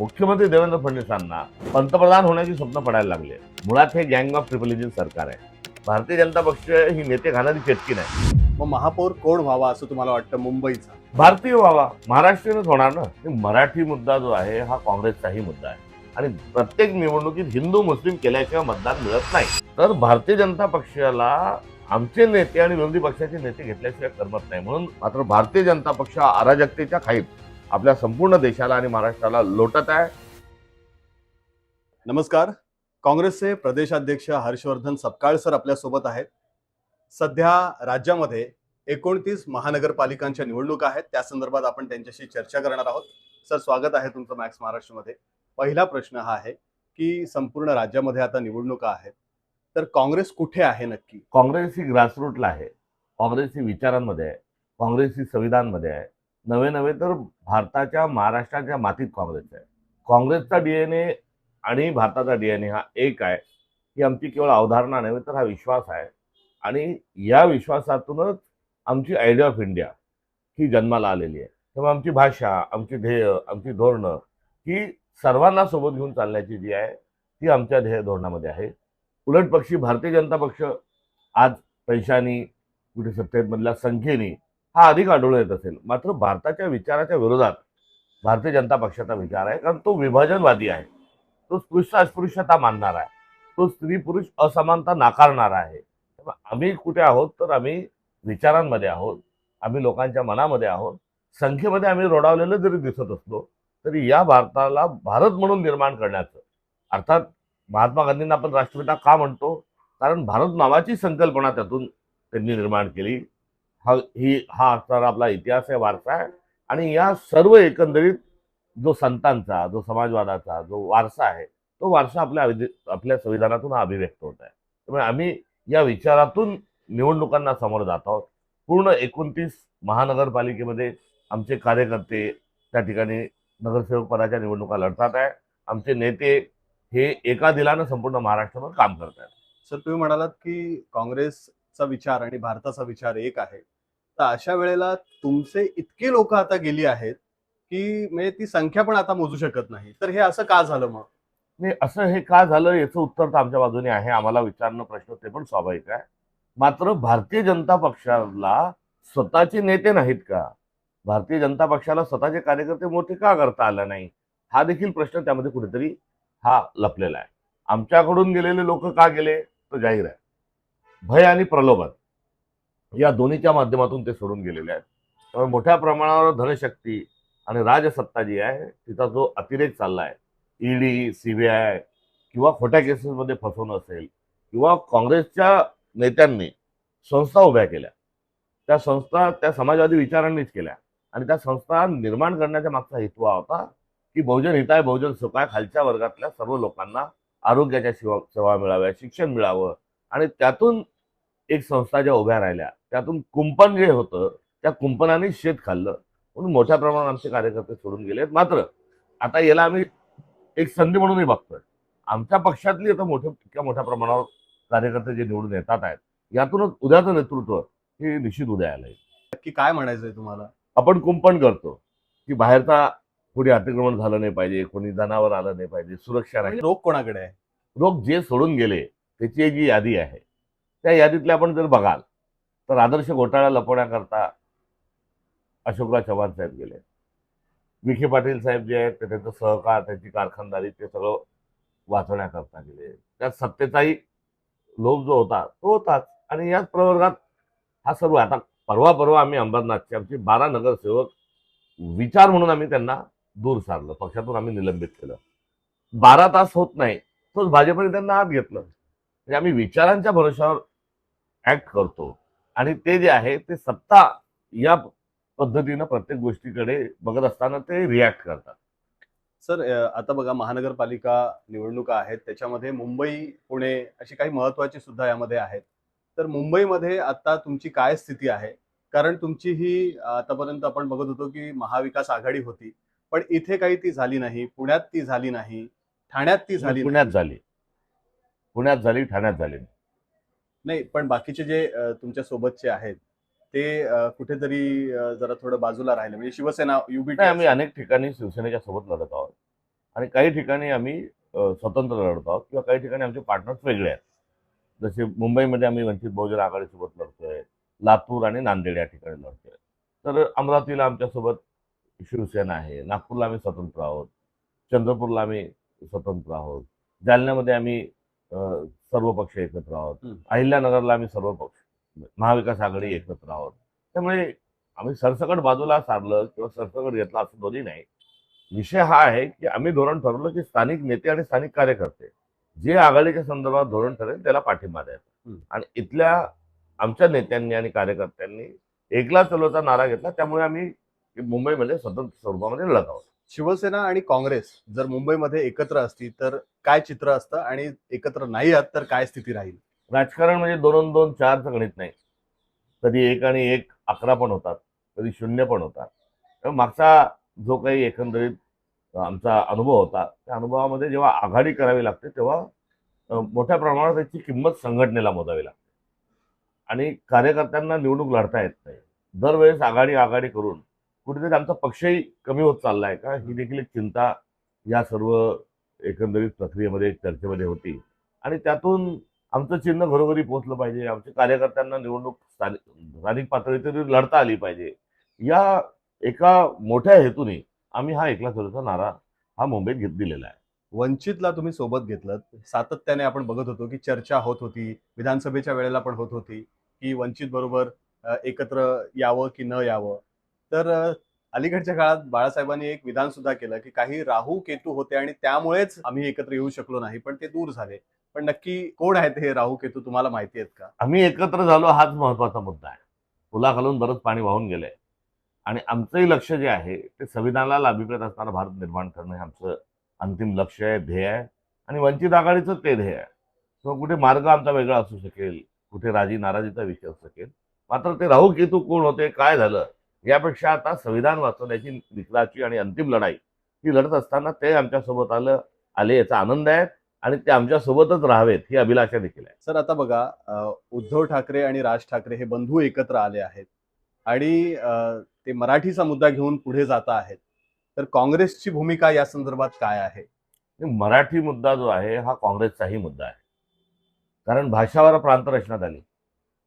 मुख्यमंत्री देवेंद्र फडणवीसांना पंतप्रधान होण्याची स्वप्न पडायला लागले. मुळात हे गँग ऑफ ट्रिपल इंजिन सरकार आहे. भारतीय जनता पक्ष ही नेते घालणारी चटकी नाही. मग महापौर कोण व्हावा असं तुम्हाला वाटतं मुंबईचा? भारतीय व्हावा. महाराष्ट्रीयनच होणार ना? मराठी मुद्दा जो आहे हा काँग्रेसचाही मुद्दा आहे. आणि प्रत्येक निवडणुकीत हिंदू मुस्लिम केल्याशिवाय मतदान मिळत नाही. तर भारतीय जनता पक्षाला आमचे नेते आणि विरोधी पक्षाचे नेते घेतल्याशिवाय करमत नाही. म्हणून मात्र भारतीय जनता पक्ष अराजकतेच्या खाईत आपल्या संपूर्ण देशाला आणि महाराष्ट्राला लोटत आहे. नमस्कार. काँग्रेसचे प्रदेशाध्यक्ष हर्षवर्धन सपकाळ सर आपल्यासोबत आहेत. सध्या राज्यामध्ये एकोणतीस महानगरपालिकांच्या निवडणुका आहेत. त्या संदर्भात आपण त्यांच्याशी चर्चा करणार आहोत. सर स्वागत आहे तुमचं मॅक्स महाराष्ट्रामध्ये. पहिला प्रश्न हा आहे की संपूर्ण राज्यामध्ये आता निवडणुका आहेत. तर काँग्रेस कुठे आहे नक्की? काँग्रेस ही ग्रासरूटला आहे. काँग्रेस ही विचारांमध्ये आहे. काँग्रेस ही संविधानमध्ये आहे. नवे नवे तर भारताच्या महाराष्ट्राच्या मातीत काँग्रेस आहे. काँग्रेसचा डीएनए आणि भारताचा डीएनए हा एक आहे. ही आमची केवळ अवधारणा नव्हे तर हा विश्वास आहे. आणि या विश्वासातूनच आमची आयडिया ऑफ इंडिया ही जन्माला आलेली आहे. तेव्हा आमची भाषा आमची ध्येय आमची धोरणं ही सर्वांना सोबत घेऊन चालण्याची जी आहे ती आमच्या ध्येय धोरणामध्ये आहे. उलट पक्षी भारतीय जनता पक्ष आज पैशानी कुठे सत्तेमधल्या संख्येने हा अधिक आढळून येत असेल. मात्र भारताच्या विचाराच्या विरोधात भारतीय जनता पक्षाचा विचार आहे. कारण तो विभाजनवादी आहे. तो स्पृश्य अस्पृश्यता मानणार आहे. तो स्त्री पुरुष असमानता नाकारणारा आहे. आम्ही कुठे आहोत? तर आम्ही विचारांमध्ये आहोत. आम्ही लोकांच्या मनामध्ये आहोत. संख्येमध्ये आम्ही रोडावलेलं जरी दिसत असलो तरी या भारताला भारत म्हणून निर्माण करण्याचं अर्थात महात्मा गांधींना आपण राष्ट्रपिता का म्हणतो? कारण भारत नावाची संकल्पना त्यातून त्यांनी निर्माण केली. हा ही हा असणारा आपला इतिहास आहे वारसा आहे. आणि या सर्व एकंदरीत जो संतांचा जो समाजवादाचा जो वारसा आहे तो वारसा आपल्या आपल्या संविधानातून हा अभिव्यक्त होत आहे. त्यामुळे आम्ही या विचारातून निवडणुकांना समोर जात आहोत. पूर्ण एकोणतीस महानगरपालिकेमध्ये आमचे कार्यकर्ते त्या ठिकाणी नगरसेवक पदाच्या निवडणुका लढतात आहे. आमचे नेते हे एका दिलानं संपूर्ण महाराष्ट्रावर काम करत आहेत. सर तुम्ही म्हणालात की काँग्रेसचा विचार आणि भारताचा विचार एक आहे. तर अशा वेळेला तुमचे इतके लोक आता गेली आहेत की म्हणजे ती संख्या पण आता मोजू शकत नाही. तर हे असं का झालं मग? नाही असं हे का झालं याचं उत्तर तर आमच्या बाजूने आहे. आम्हाला विचारणं प्रश्न ते पण स्वाभाविक आहे. मात्र भारतीय जनता पक्षाला स्वतःचे नेते नाहीत का? भारतीय जनता पक्षाला स्वतःचे कार्यकर्ते मोठे का करता आला नाही? हा देखील प्रश्न त्यामध्ये कुठेतरी हा लपलेला आहे. आमच्याकडून गेलेले लोक का गेले? तो जाहीर आहे. भय आणि प्रलोभन. या दोन्हीच्या माध्यमातून ते सोडून गेलेले आहेत. त्यामुळे मोठ्या प्रमाणावर धनशक्ती आणि राजसत्ता जी आहे तिचा जो अतिरेक चालला आहे ईडी सीबीआय किंवा खोट्या केसेसमध्ये फसवणं असेल किंवा काँग्रेसच्या नेत्यांनी संस्था उभ्या केल्या त्या संस्था त्या समाजवादी विचारांनीच केल्या आणि त्या संस्था निर्माण करण्याच्या मागचा हेतू हा होता की बहुजन हिताय बहुजन सुखाय खालच्या वर्गातल्या सर्व लोकांना आरोग्याच्या सेवा सेवा मिळाव्या शिक्षण मिळावं आणि त्यातून एक संस्था ज्या उभ्या राहिल्या त्यातून कुंपण जे होतं त्या कुंपणाने शेत खाल्लं. म्हणून मोठ्या प्रमाणात आमचे कार्यकर्ते सोडून गेलेत. मात्र आता याला आम्ही एक संधी म्हणूनही बघतोय. आमच्या पक्षातली आता मोठ्या इतक्या मोठ्या प्रमाणावर कार्यकर्ते जे निवडून येतात आहेत यातूनच उद्याचं नेतृत्व हे निश्चित उद्या आलंय नक्की काय म्हणायचंय तुम्हाला? आपण कुंपण करतो की बाहेरचा कोणी अतिक्रमण झालं नाही पाहिजे कोणी जनावर आलं नाही पाहिजे सुरक्षा राहील. म्हणजे रोग कोणाकडे आहे? लोक जे सोडून गेले त्याची एक जी यादी आहे. त्या यादीतले आपण जर बघाल तर आदर्श घोटाळा लपवण्याकरता अशोकराव चव्हाण साहेब गेले. विखे पाटील साहेब जे आहेत ते त्यांचं सहकार त्यांची कारखानदारी ते सगळं वाचवण्याकरता गेले. त्यात सत्तेचाही लोभ जो होता तो होताच. आणि याच प्रवर्गात हा सर्व आता परवा परवा आम्ही अंबरनाथचे आमचे बारा नगरसेवक विचार म्हणून आम्ही त्यांना दूर सारलं पक्षातून आम्ही निलंबित केलं. बारा तास होत नाही तोच भाजपने त्यांना आत घेतलं. म्हणजे आम्ही विचारांच्या भरोशावर ऍक्ट करतो. आणि ते जे आहे ते सत्ता या पद्धतीनं प्रत्येक गोष्टीकडे बघत असताना ते रिॲक्ट करतात. सर आता बघा महानगरपालिका निवडणुका आहेत त्याच्यामध्ये मुंबई पुणे अशी काही महत्वाची सुद्धा यामध्ये आहेत. तर मुंबईमध्ये आता तुमची काय स्थिती आहे? कारण तुमची ही आतापर्यंत आपण बघत होतो की महाविकास आघाडी होती पण इथे काही ती झाली नाही पुण्यात ती झाली नाही ठाण्यात ती झाली. पुण्यात झाली. पुण्यात झाली ठाण्यात झाली नाही पण बाकीचे जे तुमच्या सोबतचे आहेत ते कुठेतरी जरा थोडं बाजूला राहिले. म्हणजे शिवसेना नाही आम्ही अनेक ठिकाणी शिवसेनेच्या सोबत लढत आहोत. आणि काही ठिकाणी आम्ही स्वतंत्र लढतो आहोत किंवा काही ठिकाणी आमचे पार्टनर्स वेगळे आहेत. जसे मुंबईमध्ये आम्ही वंचित बहुजन आघाडीसोबत लढतोय लातूर आणि नांदेड या ठिकाणी लढतोय. तर अमरावतीला आमच्यासोबत शिवसेना आहे नागपूरला आम्ही स्वतंत्र आहोत चंद्रपूरला आम्ही स्वतंत्र आहोत जालन्यामध्ये आम्ही सर्व पक्ष एकत्र आहोत. अहिल्यानगरला आम्ही सर्व पक्ष महाविकास आघाडी एकत्र आहोत. त्यामुळे आम्ही सरसकट बाजूला सारलं किंवा सरसकट घेतलं असं दोन्ही नाही. विषय हा आहे की आम्ही धोरण ठरवलं की स्थानिक नेते आणि स्थानिक कार्यकर्ते जे आघाडीच्या संदर्भात धोरण ठरेल त्याला पाठिंबा द्यायचा. आणि इथल्या आमच्या नेत्यांनी आणि कार्यकर्त्यांनी एकला चलवचा नारा घेतला त्यामुळे आम्ही मुंबईमध्ये स्वतंत्र स्वरूपामध्ये लढत आहोत. शिवसेना आणि काँग्रेस जर मुंबईमध्ये एकत्र असती तर काय चित्र असतं आणि एकत्र नाही आहात तर काय स्थिती राहील? राजकारण म्हणजे दोन दोन चारचं गणित नाही. कधी एक आणि एक अकरा पण होतात कधी शून्य पण होतात. तर मागचा जो काही एकंदरीत आमचा अनुभव होता त्या अनुभवामध्ये जेव्हा आघाडी करावी लागते तेव्हा मोठ्या प्रमाणात त्याची किंमत संघटनेला मोजावी लागते. आणि कार्यकर्त्यांना निवडणूक लढता येत नाही. दरवेळेस आघाडी आघाडी करून कुठेतरी आमचा पक्षही कमी होत चाललाय का? ही देखील एक चिंता या सर्व एकंदरीत प्रक्रियेमध्ये चर्चेमध्ये होती. आणि त्यातून आमचं चिन्ह घरोघरी पोहोचलं पाहिजे. आमच्या कार्यकर्त्यांना निवडणूक स्थानिक स्थानिक पातळीवर लढता आली पाहिजे. या एका मोठ्या हेतूने आम्ही हा एकला चलोचा नारा हा मुंबईत घेत दिलेला आहे. वंचितला तुम्ही सोबत घेतलं. सातत्याने आपण बघत होतो की चर्चा होत होती. विधानसभेच्या वेळेला पण होत होती की वंचित बरोबर एकत्र यावं की न यावं? तर अलीकडच्या काळात बाळासाहेबांनी एक विधान सुद्धा केलं की काही राहू केतू होते आणि त्यामुळेच आम्ही एकत्र येऊ शकलो नाही पण ते दूर झाले. पण नक्की कोण आहेत हे राहू केतू तुम्हाला माहिती आहेत का? आम्ही एकत्र झालो हाच महत्त्वाचा मुद्दा आहे. पुलाखालून बरंच पाणी वाहून गेलंय. आणि आमचंही लक्ष जे आहे ते संविधानाला अभिप्रेत असणारा भारत निर्माण करणं हे आमचं अंतिम लक्ष आहे ध्येय आहे. आणि वंचित आघाडीचं ते ध्येय आहे. किंवा कुठे मार्ग आमचा वेगळा असू शकेल कुठे राजी नाराजीचा विषय असू शकेल. मात्र ते राहू केतू कोण होते काय झालं यापेक्षा आता संविधान वाचवण्याची निकलाची आणि अंतिम लढाई ही लढत असताना ते आमच्यासोबत आलं आले याचा आनंद आहे आणि ते आमच्यासोबतच राहावेत ही अभिलाषा देखील आहे. सर आता बघा उद्धव ठाकरे आणि राज ठाकरे हे बंधू एकत्र आले आहेत आणि ते मराठीचा मुद्दा घेऊन पुढे जात आहेत. तर काँग्रेसची भूमिका या संदर्भात काय आहे? मराठी मुद्दा जो आहे हा काँग्रेसचाही मुद्दा आहे. कारण भाषावर प्रांत रचण्यात आली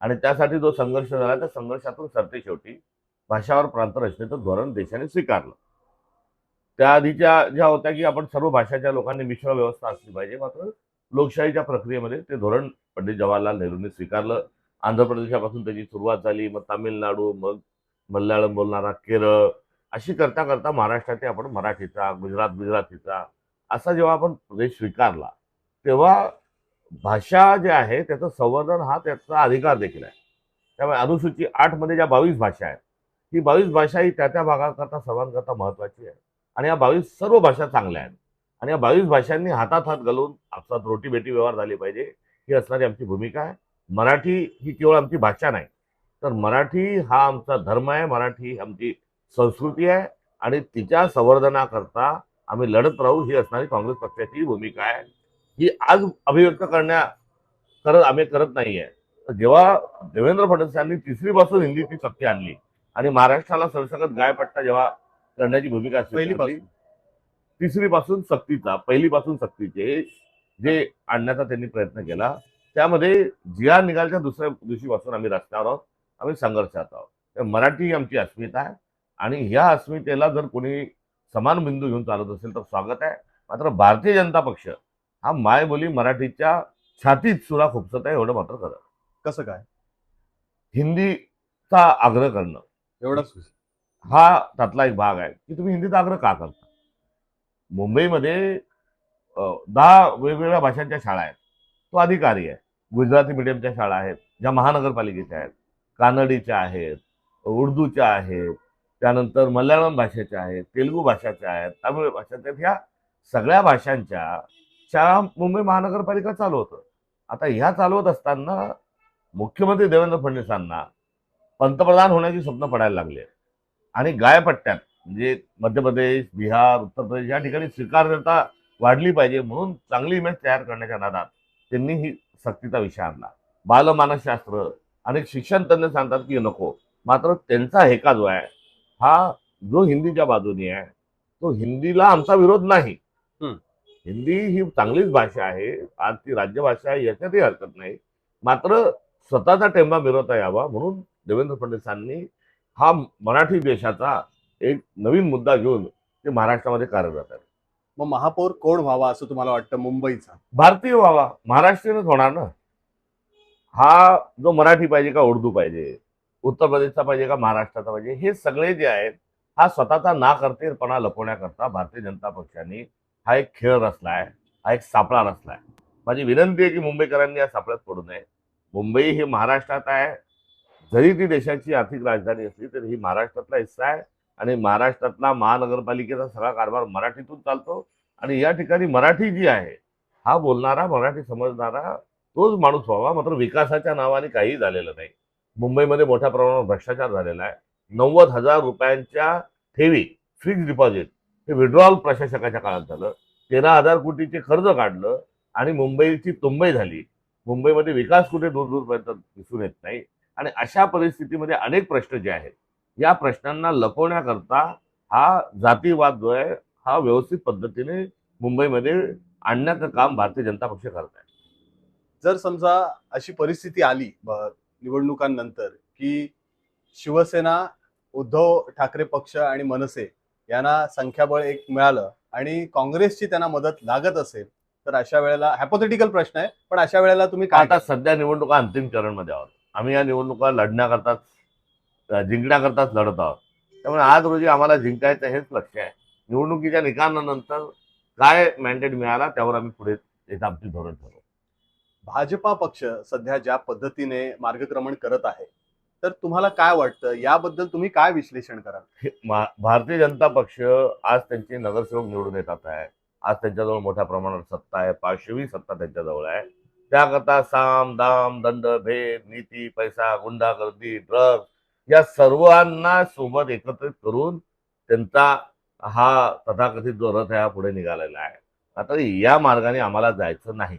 आणि त्यासाठी जो संघर्ष झाला त्या संघर्षातून सरते शेवटी भाषावर प्रांत रचनेचं धोरण देशाने स्वीकारलं. त्या आधीच्या ज्या होत्या की आपण सर्व भाषाच्या लोकांनी मिश्र व्यवस्था असली पाहिजे मात्र लोकशाहीच्या प्रक्रियेमध्ये ते धोरण पंडित जवाहरलाल नेहरूंनी स्वीकारलं. आंध्र प्रदेशापासून त्याची सुरुवात झाली मग तामिळनाडू मग मल्याळम बोलणारा केरळ अशी करता करता महाराष्ट्रात आपण मराठीचा गुजरात गुजरातीचा असा जेव्हा आपण प्रदेश स्वीकारला तेव्हा भाषा जे आहे त्याचं संवर्धन हा त्याचा अधिकार देखील आहे. त्यामुळे अनुसूची आठमध्ये ज्या बावीस भाषा आहेत ही बावीस भाषा ही त्या त्या भागाकरता सर्वांकरता महत्वाची आहे. आणि या बावीस सर्व भाषा चांगल्या आहेत. आणि या बावीस भाषांनी हातात हात घालून आपसात रोटी बेटी व्यवहार झाले पाहिजे. ही असणारी आमची भूमिका आहे. मराठी ही केवळ आमची भाषा नाही तर मराठी हा आमचा धर्म आहे. मराठी ही आमची संस्कृती आहे. आणि तिच्या संवर्धनाकरता आम्ही लढत राहू ही असणारी काँग्रेस पक्षाची भूमिका आहे. ही आज अभिव्यक्त करण्या करत आम्ही करत नाहीये. तर जेव्हा देवेंद्र फडणवीस यांनी तिसरी हिंदीची सक्ती आणली आणि महाराष्ट्राला सरसकट गायपट्टा जेव्हा करण्याची भूमिका पहिलीपासून. तिसरी पासून. सक्तीचा पहिलीपासून सक्तीचे जे आणण्याचा त्यांनी प्रयत्न केला त्यामध्ये जिया निघालच्या दुसऱ्या दिवशीपासून आम्ही रस्त्यावर आहोत आम्ही संघर्षात आहोत. मराठी ही आमची अस्मिता आहे. आणि ह्या अस्मितेला जर कोणी समान बिंदू घेऊन चालत असेल तर स्वागत आहे. मात्र भारतीय जनता पक्ष हा मायबोली मराठीच्या छातीत सुरा खुपसत आहे एवढं मात्र खरं. कसं काय? हिंदीचा आग्रह करणं. एवढंच हा त्यातला एक भाग आहे की तुम्ही हिंदीत आग्रह का करता? मुंबईमध्ये दहा वेगवेगळ्या भाषांच्या शाळा आहेत. तो अधिकारी आहे. गुजराती मीडियमच्या शाळा आहेत ज्या महानगरपालिकेच्या आहेत. कानडीच्या आहेत उर्दूच्या आहेत त्यानंतर मल्याळम भाषेच्या आहेत तेलुगू भाषाच्या आहेत तामिळ भाषाच्या आहेत. ह्या सगळ्या भाषांच्या शाळा मुंबई महानगरपालिका चालवतं आता ह्या चालवत असताना मुख्यमंत्री देवेंद्र फडणवीसांना पंतप्रधान होण्याची स्वप्न पडायला लागली. आणि गायपट्ट्यात म्हणजे मध्य प्रदेश बिहार उत्तर प्रदेश या ठिकाणी स्वीकार्यता वाढली पाहिजे म्हणून चांगली इमेज तयार करण्याच्या नादात त्यांनी ही सक्तीचा विषय आणला बालमानसशास्त्र अनेक शिक्षण तज्ञ सांगतात की नको मात्र त्यांचा हेका जो आहे हा जो हिंदीच्या बाजूने आहे तो हिंदीला आमचा विरोध नाही. हिंदी ही चांगलीच भाषा आहे आज ती राज्यभाषा आहे याच्यातही हरकत नाही मात्र स्वतःचा टेंबा मिरवता यावा म्हणून देवेंद्र फडणवीसांनी हा मराठी देशाचा एक नवीन मुद्दा घेऊन ते महाराष्ट्रामध्ये कार्यरत आहे मग महापौर कोण व्हावा असं तुम्हाला वाटतं मुंबईचा? भारतीय व्हावा. महाराष्ट्रीयनच होणार ना? हा जो मराठी पाहिजे का उर्दू पाहिजे? उत्तर प्रदेशचा पाहिजे का महाराष्ट्राचा पाहिजे? हे सगळे जे आहेत हा स्वतःचा ना करतेपणा लपवण्याकरता भारतीय जनता पक्षाने हा एक खेळ रचलाय हा एक सापळा रचलाय. माझी विनंती आहे की मुंबईकरांनी या सापळ्यात पडू नये. मुंबई ही महाराष्ट्रात आहे जरी ती देशाची आर्थिक राजधानी असली तरी ही महाराष्ट्रातला हिस्सा आहे आणि महाराष्ट्रातला महानगरपालिकेचा सगळा कारभार मराठीतून चालतो. आणि या ठिकाणी मराठी जी आहे हा बोलणारा मराठी समजणारा तोच माणूस व्हावा मात्र विकासाच्या नावाने काही झालेलं नाही. मुंबईमध्ये मोठ्या प्रमाणावर भ्रष्टाचार झालेला आहे. नव्वद हजार रुपयांच्या ठेवी फिक्स डिपॉझिट हे विड्रॉल प्रशासकाच्या काळात झालं. तेरा हजार कोटीचे कर्ज काढलं आणि मुंबईची तुंबई झाली. मुंबईमध्ये विकास कुठे दूर दूरपर्यंत दिसून येत नाही. आणि अशा परिस्थितीमध्ये अनेक प्रश्न जे आहेत या प्रश्नांना लपवण्याकरता हा जातीवाद जो आहे हा व्यवस्थित पद्धतीने मुंबईमध्ये आणण्याचं काम भारतीय जनता पक्ष करत आहे. जर समजा अशी परिस्थिती आली निवडणुकांनंतर की शिवसेना उद्धव ठाकरे पक्ष आणि मनसे यांना संख्याबळ एक मिळालं आणि काँग्रेसची त्यांना मदत लागत असेल तर अशा वेळेला हॅपोथेटिकल प्रश्न आहे पण अशा वेळेला तुम्ही काय आता सध्या निवडणुका अंतिम चरणमध्ये आहोत. आम्ही या निवडणुका लढण्याकरताच जिंकण्याकरताच लढत आहोत. त्यामुळे आज रोजी आम्हाला जिंकायचं हेच लक्ष आहे. निवडणुकीच्या निकालानंतर काय मॅन्डेट मिळाला त्यावर आम्ही पुढे एक आमची धोरण ठरवू. भाजपा पक्ष सध्या ज्या पद्धतीने मार्गक्रमण करत आहे तर तुम्हाला काय वाटतं? याबद्दल तुम्ही काय विश्लेषण कराल? भारतीय जनता पक्ष आज त्यांचे नगरसेवक निवडून येतात आहे. आज त्यांच्याजवळ मोठ्या प्रमाणात सत्ता आहे. पाचशेवी सत्ता त्यांच्याजवळ आहे. त्याकरता साम दाम दंड भेद नीती पैसा गुंडागर्दी ड्रग्ज या सर्वांना सोबत एकत्रित करून त्यांचा हा तथाकथित जो रथ आहे हा पुढे निघालेला आहे. आता या मार्गाने आम्हाला जायचं नाही.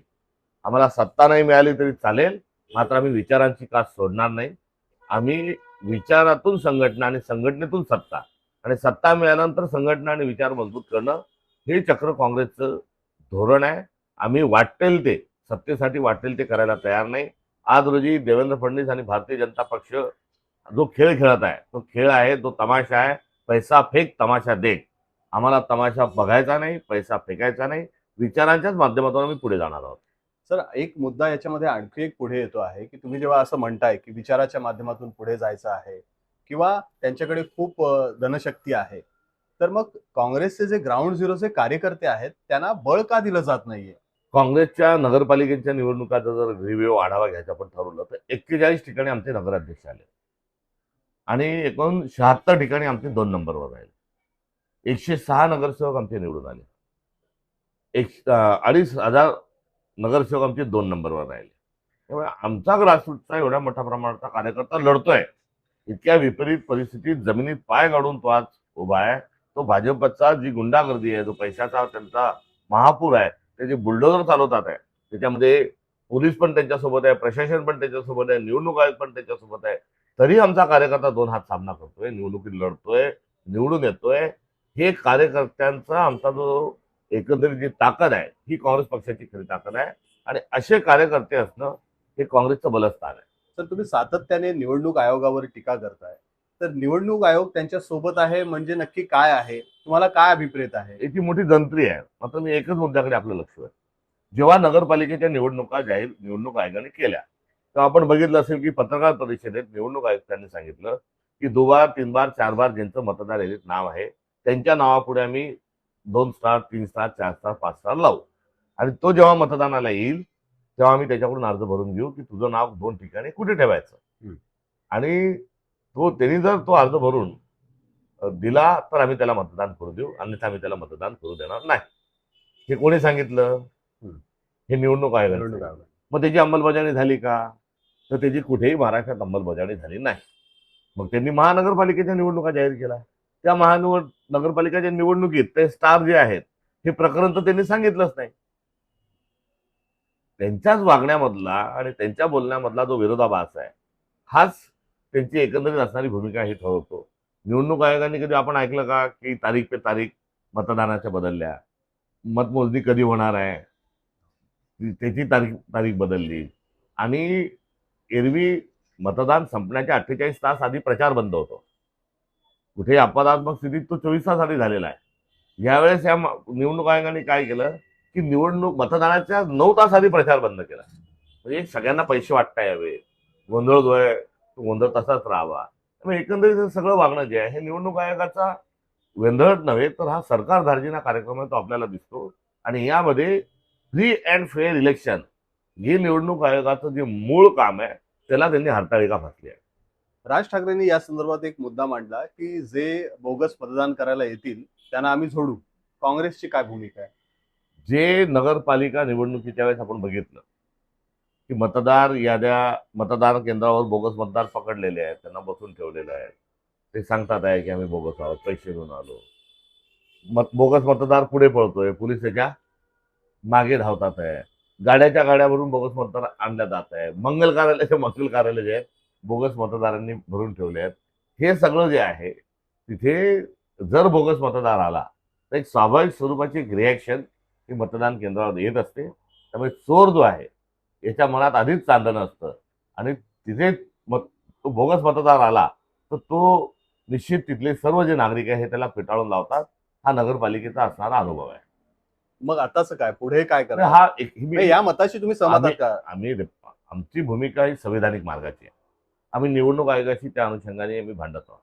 आम्हाला सत्ता नाही मिळाली तरी चालेल मात्र आम्ही विचारांची कास सोडणार नाही. आम्ही विचारातून संघटना आणि संघटनेतून सत्ता आणि सत्ता मिळाल्यानंतर संघटना आणि विचार मजबूत करणं हे चक्र काँग्रेसचं धोरण आहे. आम्ही वाटेल ते. सत्तेसाठी वाटेल ते करायला तयार नाही. आज रोजी देवेंद्र फडणवीस आणि भारतीय जनता पक्ष जो खेळ खेळत आहे तो खेळ आहे तो तमाशा आहे. पैसा फेक तमाशा देख आम्हाला तमाशा बघायचा नाही पैसा फेकायचा नाही. विचारांच्याच माध्यमातून आम्ही पुढे जाणार आहोत. सर एक मुद्दा याच्यामध्ये आणखी एक पुढे येतो आहे की तुम्ही जेव्हा असं म्हणताय की विचाराच्या माध्यमातून पुढे जायचं आहे किंवा त्यांच्याकडे खूप धनशक्ती आहे तर मग काँग्रेसचे जे ग्राउंड झिरोचे कार्यकर्ते आहेत त्यांना बळ का दिलं जात नाहीये? काँग्रेसच्या नगरपालिकेच्या निवडणुकाचा जर रिव्ह्यू आढावा घ्यायचा आपण ठरवलं तर एक्केचाळीस ठिकाणी आमचे नगराध्यक्ष आले. आणि एकूण शहात्तर ठिकाणी आमचे दोन नंबरवर राहिले. एकशे सहा नगरसेवक आमचे निवडून आले. एक अडीच हजार नगरसेवक आमचे दोन नंबरवर राहिले. त्यामुळे आमचा ग्रासरूटचा एवढ्या मोठ्या प्रमाणाचा कार्यकर्ता लढतोय. इतक्या विपरीत परिस्थितीत जमिनीत पाय गाडून तो आज उभा आहे. तो भाजपचा जी गुंडागर्दी आहे जो पैशाचा त्यांचा महापूर आहे ते जे बुलडोजर चालवतात आहे त्याच्यामध्ये पोलीस पण त्यांच्यासोबत आहे प्रशासन पण त्यांच्यासोबत आहे निवडणूक आयोग पण त्यांच्यासोबत आहे. तरी आमचा कार्यकर्ता दोन हात सामना करतोय निवडणुकीत लढतोय निवडून येतोय. हे कार्यकर्त्यांचा आमचा जो एकंदरीत जी ताकद आहे ही काँग्रेस पक्षाची खरी ताकद आहे. आणि असे कार्यकर्ते असणं हे काँग्रेसचं बलस्थान आहे. सर तुम्ही सातत्याने निवडणूक आयोगावर टीका करताय. तर निवडणूक आयोग त्यांच्यासोबत आहे म्हणजे नक्की काय आहे? तुम्हाला काय अभिप्रेत आहे? याची मोठी जंत्री आहे. मात्र मी एकच मुद्द्याकडे आपलं लक्ष आहे जेव्हा नगरपालिकेच्या निवडणुका जाहीर निवडणूक आयोगाने केल्या तेव्हा आपण बघितलं असेल की पत्रकार परिषदेत निवडणूक आयुक्तांनी सांगितलं की दो बार तीन बार चार बार ज्यांचं मतदार यादीत नाव आहे त्यांच्या नावापुढे आम्ही दोन स्टार तीन स्टार चार स्टार पाच स्टार लावू. आणि तो जेव्हा मतदानाला येईल तेव्हा आम्ही त्याच्याकडून अर्ज भरून घेऊ की तुझं नाव दोन ठिकाणी कुठे ठेवायचं. आणि तो त्यांनी जर तो अर्ज भरून दिला तर आम्ही त्याला मतदान करू देऊ. अन्यथा आम्ही त्याला मतदान करू देणार नाही. हे कोणी सांगितलं. हे निवडणूक आयोगाने. आयोग मग त्याची अंमलबजावणी झाली का? तर त्याची कुठेही महाराष्ट्रात अंमलबजावणी झाली नाही. मग त्यांनी महानगरपालिकेच्या निवडणुका जाहीर केल्या. त्या महानगर नगरपालिकेच्या निवडणुकीत ते स्टार जे आहेत हे प्रकरण तर त्यांनी सांगितलंच नाही. त्यांच्याच वागण्यामधला आणि त्यांच्या बोलण्यामधला जो विरोधाभास आहे हाच त्यांची एकंदरीत असणारी भूमिका ही ठरवतो. निवडणूक आयोगाने कधी आपण ऐकलं का की तारीख पे तारीख मतदानाच्या बदलल्या? मतमोजणी कधी होणार आहे? त्याची तारीख तारीख बदलली. आणि एरवी मतदान संपण्याच्या अठ्ठेचाळीस तास आधी प्रचार बंद होतो. कुठे अपवादात्मक स्थितीत तो चोवीस तास आधी झालेला आहे. यावेळेस या निवडणूक आयोगाने काय केलं की निवडणूक मतदानाच्या नऊ तास आधी प्रचार बंद केला. म्हणजे सगळ्यांना पैसे वाटता यावे गोंधळ जो आहे गोंधळ तसाच राहावा. त्यामुळे एकंदरीत हे सगळं वागणं जे आहे हे निवडणूक आयोगाचा वेंधळट नव्हे तर हा सरकार धार्जिना कार्यक्रम आहे तो आपल्याला दिसतो. आणि यामध्ये फ्री अँड फेअर इलेक्शन हे निवडणूक आयोगाचं जे मूळ काम आहे त्याला त्यांनी हरताळिका फासली आहे. राज ठाकरेंनी या संदर्भात एक मुद्दा मांडला की जे बोगस मतदान करायला येतील त्यांना आम्ही झोडू काँग्रेसची काय भूमिका आहे? जे नगरपालिका निवडणुकीच्या वेळेस आपण बघितलं की मतदार याद्या मतदान केंद्रावर बोगस मतदार पकडलेले आहेत त्यांना बसून ठेवलेलं आहे. ते सांगतात आहे की आम्ही बोगस आहोत पैसे घेऊन आलो. मत बोगस मतदार पुढे पळतोय पोलीस त्याच्यामागे धावतात आहे. गाड्याच्या गाड्यावरून बोगस मतदार आणल्या जात आहे. मंगल कार्यालयाचे महसूल कार्यालय जे आहेत बोगस मतदारांनी भरून ठेवले आहेत. हे सगळं जे आहे तिथे जर बोगस मतदार आला तर एक स्वाभाविक स्वरूपाची एक रिॲक्शन ही मतदान केंद्रावर येत असते. त्यामुळे चोर जो आहे याच्या मनात आधीच चांदणं असतं. आणि तिथे मत तो बोगस मतदार आला तर तो निश्चित तिथले सर्व जे नागरिक आहे हे त्याला फेटाळून लावतात. हा नगरपालिकेचा असणारा अनुभव आहे. मग आताच काय? पुढे काय करा हा एक ही मी- या मताशी तुम्ही सहमत आहात आम्ही- का? आम्ही आमची भूमिका ही संवैधानिक मार्गाची आहे. आम्ही निवडणूक आयोगाशी त्या अनुषंगाने आम्ही भांडत आहोत.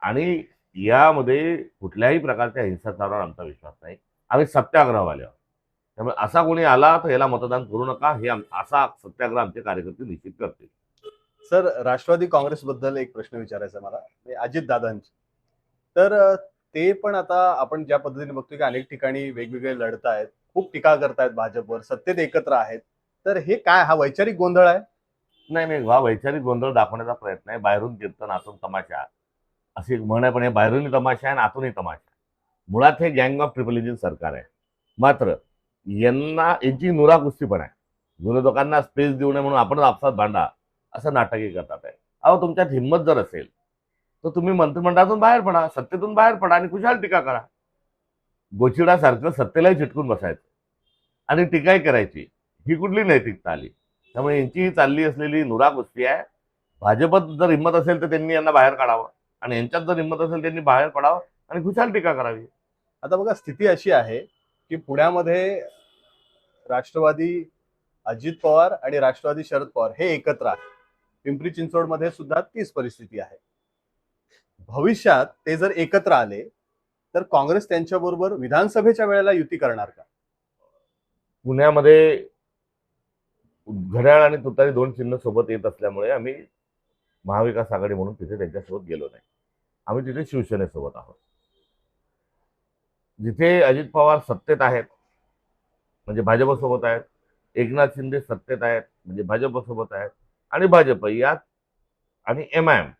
आणि यामध्ये कुठल्याही प्रकारच्या हिंसाचारावर आमचा विश्वास नाही. आम्ही सत्याग्रहवाले आहोत. त्यामुळे असा कोणी आला तर याला मतदान करू नका. हे असा सत्याग्रह आमचे कार्यकर्ते निश्चित करतील. सर राष्ट्रवादी काँग्रेसबद्दल एक प्रश्न विचारायचा मला. अजित दादांची. तर ते पण आता आपण ज्या पद्धतीने बघतोय की अनेक ठिकाणी वेगवेगळे लढत आहेत. खूप टीका करतायत भाजपवर. सत्तेत एकत्र आहेत. तर हे काय? हा वैचारिक गोंधळ आहे? नाही नाही. हा वैचारिक गोंधळ दाखवण्याचा प्रयत्न आहे. बाहेरून कीर्तन आतून तमाशा. अशी एक म्हण आहे पण हे बाहेरूनही तमाशा आहे आणि आतूनही तमाशा. मुळात हे गँग ऑफ ट्रिपल इंजिन सरकार आहे. मात्र यांना यांची नुरा कुस्ती पण आहे. विरोधकांना स्पेस देऊ नये म्हणून आपण आपसात भांडा. असं नाटकही करतात आहे अहो तुमच्यात हिंमत जर असेल तर तुम्ही मंत्रिमंडळातून बाहेर पडा सत्तेतून बाहेर पडा आणि खुशाल टीका करा. गोचिडासारखं सत्तेलाही चिटकून बसायचं. आणि टीकाही करायची. ही कुठली नैतिकता आली त्यामुळे यांची ही चालली असलेली नुरा गोष्टी आहे. भाजपत जर हिंमत असेल तर त्यांनी यांना बाहेर काढावं. आणि यांच्यात जर हिंमत असेल त्यांनी बाहेर पडावं आणि खुशाल टीका करावी. आता बघा स्थिती अशी आहे की पुण्यामध्ये राष्ट्रवादी अजित पवार आणि राष्ट्रवादी शरद पवार हे एकत्र आहे पिंपरी चिंचवडमध्ये सुद्धा तीच परिस्थिती आहे. भविष्यात ते जर एकत्र आले तर काँग्रेस त्यांच्याबरोबर विधानसभेच्या वेळेला युती करणार का? पुण्यामध्ये घड्याळ आणि तुतारी दोन चिन्ह सोबत येत असल्यामुळे आम्ही महाविकास आघाडी म्हणून तिथे त्यांच्यासोबत गेलो नाही. आम्ही तिथे शिवसेनेसोबत आहोत. जिथे अजित पवार सत्तेत आहेत म्हणजे भाजपसोबत आहेत एकनाथ शिंदे सत्तेत आहेत म्हणजे भाजपसोबत आहेत आणि भाजप यात आणि एम आय एम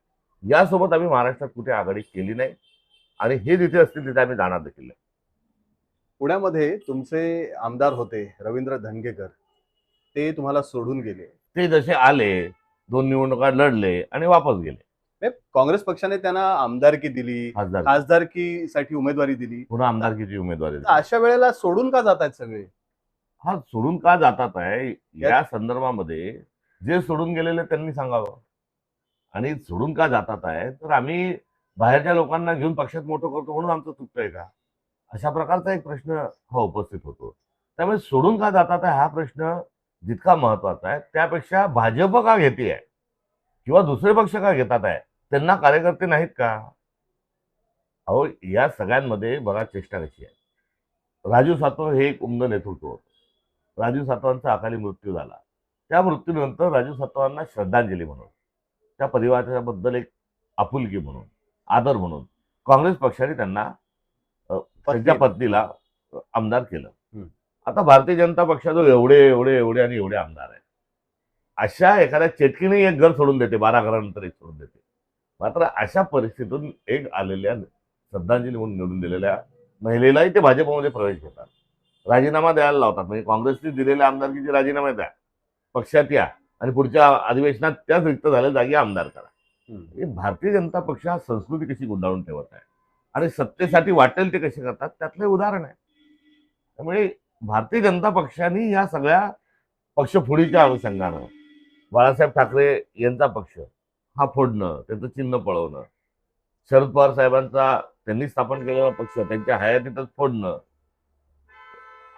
यासोबत आम्ही महाराष्ट्रात कुठे आघाडी केली नाही आणि हे जिथे असतील तिथे आम्ही जाणार देखील नाही. पुण्यामध्ये तुमचे आमदार होते रवींद्र धनगेकर. ते तुम्हाला सोडून गेले. ते जसे आले दोन निवडणुका लढले आणि वापस गेले. काँग्रेस पक्षाने त्यांना आमदारकी दिली खासदार खासदारकीसाठी उमेदवारी दिली. पुन्हा आमदारकीची उमेदवारी. अशा वेळेला सोडून का जात आहेत सगळे? हा सोडून का जातात आहे? या संदर्भामध्ये जे सोडून गेलेले त्यांनी सांगावं. आणि सोडून का जातात आहे? तर आम्ही बाहेरच्या लोकांना घेऊन पक्षात मोठं करतो म्हणून आमचं चुकतंय का? अशा प्रकारचा एक प्रश्न हा उपस्थित होतो. त्यामुळे सोडून का जातात आहे हा प्रश्न जितका महत्त्वाचा आहे त्यापेक्षा भाजप का घेते आहे? किंवा दुसरे पक्ष का घेतात आहे? त्यांना कार्यकर्ते नाहीत का? अहो या सगळ्यांमध्ये बघा चेष्टा कशी आहे. राजू सातव हे एक उमद नेतृत्व होतं. राजू सातवांचा अकाली मृत्यू झाला. त्या मृत्यूनंतर राजू सातवांना श्रद्धांजली म्हणून त्या परिवाराबद्दल एक आपुलकी म्हणून आदर म्हणून काँग्रेस पक्षाने त्यांना त्यांच्या पत्नीला आमदार केलं. आता भारतीय जनता पक्षाजवळ एवढे एवढे एवढे आणि एवढे आमदार आहेत. अशा एखाद्या चेटकीने एक घर सोडून देते बारा घरानंतर एक सोडून देते. मात्र अशा परिस्थितीतून एक आलेल्या श्रद्धांजली म्हणून निवडून दिलेल्या महिलेलाही ते भाजपमध्ये प्रवेश घेतात. राजीनामा द्यायला लावतात. म्हणजे काँग्रेसने दिलेल्या आमदारकीचे राजीनामे द्या. पक्षात या. आणि पुढच्या अधिवेशनात त्याच रिक्त झालेल्या जागी आमदार करा. हे भारतीय जनता पक्ष हा संस्कृती कशी गुंडाळून ठेवत आहे? आणि सत्तेसाठी वाटेल ते कसे करतात? त्यातलं उदाहरण आहे. त्यामुळे भारतीय जनता पक्षाने या सगळ्या पक्षफोडीच्या अनुषंगानं बाळासाहेब ठाकरे यांचा पक्ष हा फोडणं त्याचं चिन्ह पळवणं. शरद पवार साहेबांचा त्यांनी स्थापन केलेला पक्ष त्यांच्या हयातीतच फोडणं.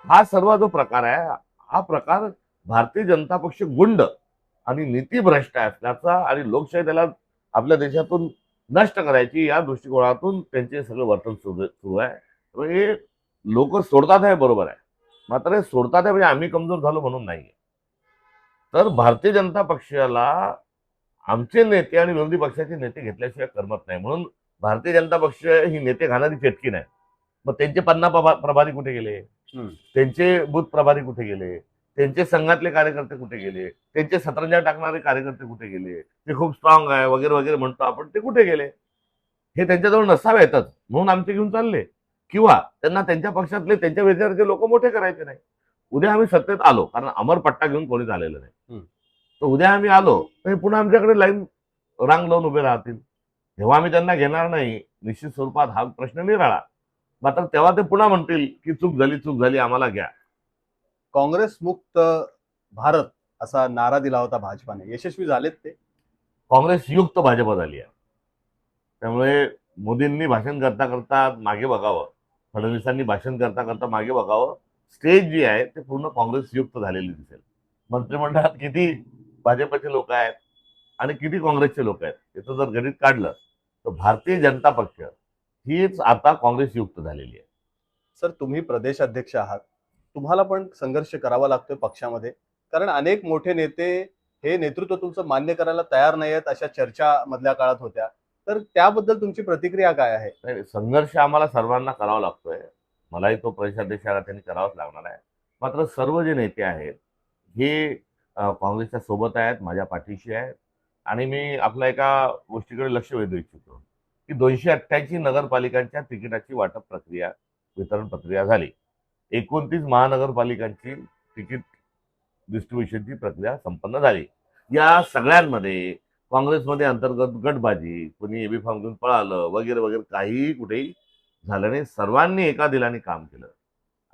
हा सर्व जो प्रकार आहे हा प्रकार भारतीय जनता पक्ष गुंड आणि नीतीभ्रष्ट असल्याचा आणि लोकशाही त्याला आपल्या देशातून नष्ट करायची या दृष्टिकोनातून त्यांचे सगळं वर्तन सुरू सुरू आहे. हे लोक सोडतात आहे बरोबर आहे. मात्र हे सोडतात आहे म्हणजे आम्ही कमजोर झालो म्हणून नाही तर भारतीय जनता पक्षाला आमचे नेते आणि विरोधी पक्षाचे नेते घेतल्याशिवाय करमत नाही. म्हणून भारतीय जनता पक्ष ही नेते घालणारी चेटकी नाही. मग त्यांचे पन्ना प्रभा- प्रभारी कुठे गेले. त्यांचे बूथ प्रभारी कुठे गेले? त्यांचे संघातले कार्यकर्ते कुठे गेले? त्यांचे सतरंजा टाकणारे कार्यकर्ते कुठे गेले? ते खूप स्ट्रॉंग आहे वगैरे वगैरे म्हणतो आपण ते कुठे गेले? हे त्यांच्याजवळ नसावेतच म्हणून आमचे घेऊन चालले. किंवा त्यांना त्यांच्या पक्षातले त्यांच्या विचाराचे लोक मोठे करायचे नाही. उद्या आम्ही सत्तेत आलो कारण अमर पट्टा घेऊन कोणीच आलेलं नाही. तर उद्या आम्ही आलो तर पुन्हा आमच्याकडे लाईन रांग लावून उभे राहतील. तेव्हा आम्ही त्यांना घेणार नाही. निश्चित स्वरूपात हा प्रश्न निराळा मात्र तेव्हा ते पुन्हा म्हणतील की चूक झाली चूक झाली आम्हाला घ्या. काँग्रेस मुक्त भारत असा नारा दिला होता भाजपाने. यशस्वी झालेत ते. काँग्रेस युक्त भाजप झाली आहे. त्यामुळे मोदींनी भाषण करता करता मागे बघावं. फडणवीसांनी भाषण करता करता मागे बघावं. स्टेज जी आहे ते पूर्ण काँग्रेस युक्त झालेली दिसेल. मंत्रिमंडळात किती भाजपचे लोक आहेत आणि किती काँग्रेसचे लोक आहेत याचं जर गणित काढलं तर भारतीय जनता पक्ष हीच आता काँग्रेस युक्त झालेली आहे. सर तुम्ही प्रदेशाध्यक्ष आहात. तुम्हाला पण संघर्ष करावा लागतोय पक्षामध्ये. कारण अनेक मोठे नेते हे नेतृत्व तुमचं मान्य करायला तयार नाही आहेत अशा चर्चा मधल्या काळात होत्या. तर त्याबद्दल तुमची प्रतिक्रिया काय आहे? संघर्ष आम्हाला सर्वांना करावा लागतोय. मलाही तो प्रदेशाध्यक्षाला त्यांनी करावाच लागणार आहे. मात्र सर्व जे नेते आहेत हे काँग्रेसच्या सोबत आहेत माझ्या पाठीशी आहेत. आणि मी आपल्या एका गोष्टीकडे लक्ष वेधू इच्छितो की दोनशे अठ्ठ्याऐंशी नगरपालिकांच्या तिकिटाची वाटप प्रक्रिया वितरण प्रक्रिया झाली. एकोणतीस महानगरपालिकांची तिकीट डिस्ट्रीब्युशनची प्रक्रिया संपन्न झाली. या सगळ्यांमध्ये काँग्रेसमध्ये अंतर्गत गटबाजी कोणी एबी फॉर्म घेऊन पळालं वगैरे वगैरे काहीही कुठेही झालं नाही. सर्वांनी एका दिलाने काम केलं.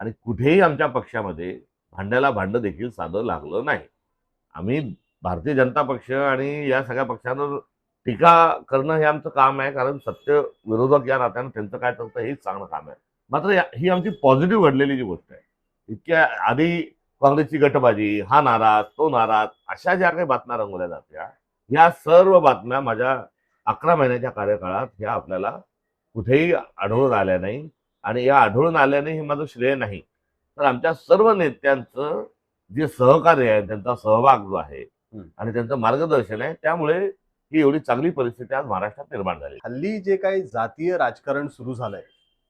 आणि कुठेही आमच्या पक्षामध्ये भांड्याला भांडं देखील साधं लागलं नाही. आम्ही भारतीय जनता पक्ष आणि या सगळ्या पक्षांवर टीका करणं हे आमचं काम आहे कारण सत्य विरोधक या नात्यानं त्यांचं काय चालतं हेच चांगलं काम आहे. मात्र ही आमची पॉझिटिव्ह घडलेली जी गोष्ट आहे इतक्या आधी काँग्रेसची गटबाजी हा नाराज तो नाराज अशा ज्या काही बातम्या रंगवल्या जात्या या सर्व बातम्या माझ्या अकरा महिन्याच्या कार्यकाळात ह्या आपल्याला कुठेही आढळून आल्या नाही आणि या आढळून आल्याने हे माझं श्रेय नाही. तर आमच्या सर्व नेत्यांचं जे सहकार्य आहे त्यांचा सहभाग जो आहे. आणि त्यांचं मार्गदर्शन आहे त्यामुळे ही एवढी चांगली परिस्थिती आज महाराष्ट्रात निर्माण झाली. हल्ली जे काही जातीय राजकारण सुरू झालंय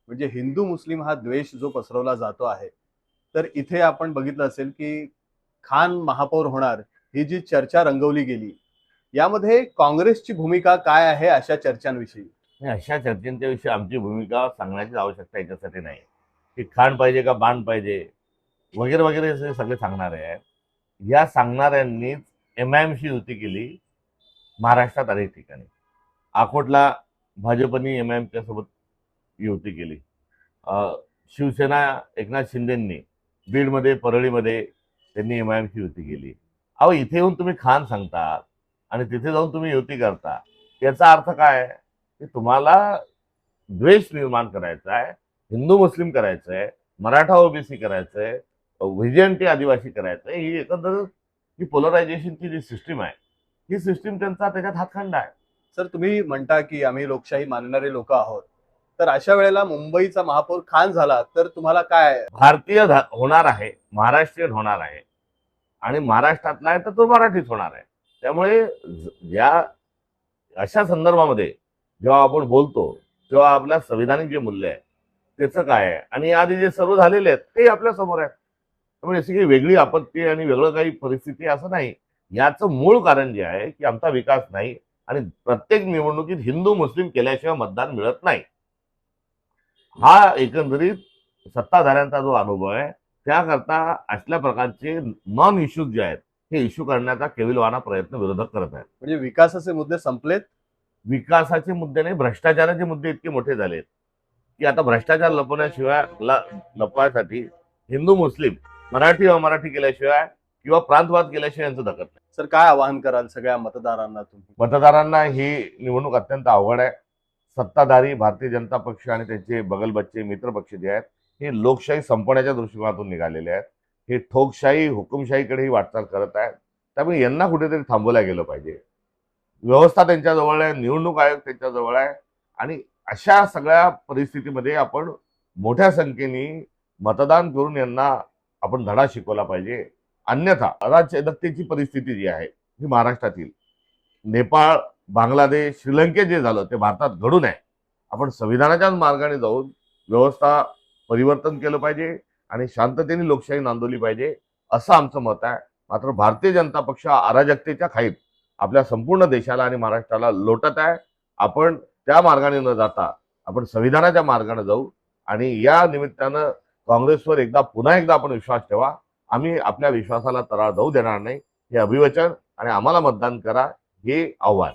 म्हणजे हिंदू मुस्लिम हा द्वेष जो पसरवला जातो आहे तर इथे आपण बघितलं असेल की खान महापौर होणार ही जी चर्चा रंगवली गेली यामध्ये काँग्रेसची भूमिका काय आहे अशा चर्चांविषयी? अशा चर्चेंच्या विषयी आमची भूमिका सांगण्याची आवश्यकता याच्यासाठी नाही. की खाण पाहिजे का बाण पाहिजे? वगैरे वगैरे हे सगळे सांगणारे आहेत. या सांगणाऱ्यांनीच एम आय एमशी युती केली महाराष्ट्रात अनेक ठिकाणी. आकोटला भाजपनी एम आय एमच्या सोबत युती केली. शिवसेना एकनाथ शिंदेंनी बीडमध्ये परळीमध्ये त्यांनी एम आय एमची युती केली. अहो इथे येऊन तुम्ही खान सांगतात आणि तिथे जाऊन तुम्ही युती करता. याचा अर्थ काय? की तुम्हाला द्वेष निर्माण करायचा आहे हिंदू मुस्लिम करायचं आहे मराठा ओबीसी करायचं आहे व्हिजंटी आदिवासी करायचं. ही एकंदर ही पोलरायझेशनची जी सिस्टीम आहे ही सिस्टीम त्यांचा त्याच्यात हातखंडा आहे. सर तुम्ही म्हणता की आम्ही लोकशाही मानणारे लोक आहोत. तर अशा वेळेला मुंबईचा महापौर खान झाला तर तुम्हाला काय भारतीय होणार आहे महाराष्ट्रीयन होणार आहे. आणि महाराष्ट्रातला आहे तर तो मराठीच होणार आहे. त्यामुळे या अशा संदर्भामध्ये जेव्हा आपण बोलतो तेव्हा आपल्या संविधानिक जे मूल्य आहे त्याचं काय आहे? आणि याआधी जे सर्व झालेले आहेत ते आपल्यासमोर आहे त्यामुळे अशी काही वेगळी आपत्ती आणि वेगळं काही परिस्थिती असं नाही. याचं मूळ कारण जे आहे की आमचा विकास नाही आणि प्रत्येक निवडणुकीत हिंदू मुस्लिम केल्याशिवाय मतदान मिळत नाही. हा एकंदरीत सत्ताधाऱ्यांचा जो अनुभव आहे त्याकरता असल्या प्रकारचे नॉन इश्यूज जे आहेत हे इश्यू करण्याचा केविलवाना प्रयत्न विरोधक करत आहेत. म्हणजे विकासाचे मुद्दे संपलेत? विकासाचे मुद्दे नाही भ्रष्टाचाराचे मुद्दे इतके मोठे झालेत. की आता भ्रष्टाचार लपवण्याशिवाय लपवायसाठी हिंदू मुस्लिम मराठी अमराठी केल्याशिवाय किंवा प्रांतवाद केल्याशिवाय यांचं धकत नाही. सर काय आवाहन कराल सगळ्या मतदारांना तुम्ही? मतदारांना ही निवडणूक अत्यंत अवघड आहे. सत्ताधारी भारतीय जनता पक्ष आणि त्यांचे बगलबच्चे मित्र पक्ष जे आहेत हे लोकशाही संपवण्याच्या दृष्टिकोनातून निघालेले आहेत. हे ठोकशाही हुकुमशाहीकडे ही वाटचाल करत आहेत. त्यामुळे यांना कुठेतरी थांबवल्या गेलं पाहिजे. व्यवस्था त्यांच्याजवळ आहे निवडणूक आयोग त्यांच्याजवळ आहे आणि अशा सगळ्या परिस्थितीमध्ये आपण मोठ्या संख्येने मतदान करून यांना आपण धडा शिकवला पाहिजे. अन्यथा अराजकतेची परिस्थिती जी आहे ही महाराष्ट्रातील नेपाळ बांगलादेश श्रीलंकेत जे झालं ते भारतात घडू नये. आपण संविधानाच्याच मार्गाने जाऊन व्यवस्था परिवर्तन केलं पाहिजे आणि शांततेने लोकशाही नांदवली पाहिजे असं आमचं मत आहे. मात्र भारतीय जनता पक्ष अराजकतेच्या खाईत आपल्या संपूर्ण देशाला आणि महाराष्ट्राला लोटत आहे. आपण त्या मार्गाने न जाता आपण संविधानाच्या मार्गाने जाऊ आणि या निमित्तानं काँग्रेसवर एकदा पुन्हा एकदा आपण विश्वास ठेवा. आम्ही आपल्या विश्वासाला तराळ जाऊ देणार नाही. हे अभिवचन आणि आम्हाला मतदान करा हे आव्हान.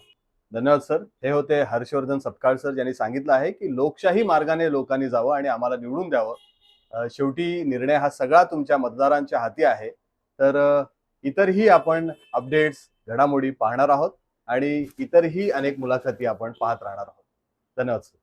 धन्यवाद सर. हे होते हर्षवर्धन सपकाळ सर ज्यांनी सांगितलं आहे की लोकशाही मार्गाने लोकांनी जावं आणि आम्हाला निवडून द्यावं. शेवटी निर्णय हा सगळा तुमच्या मतदारांच्या हाती आहे. तर इतरही आपण अपडेट्स घडामोडी पाहणार आहोत आणि इतरही अनेक मुलाखती आपण पाहत राहणार आहोत. धन्यवाद सर.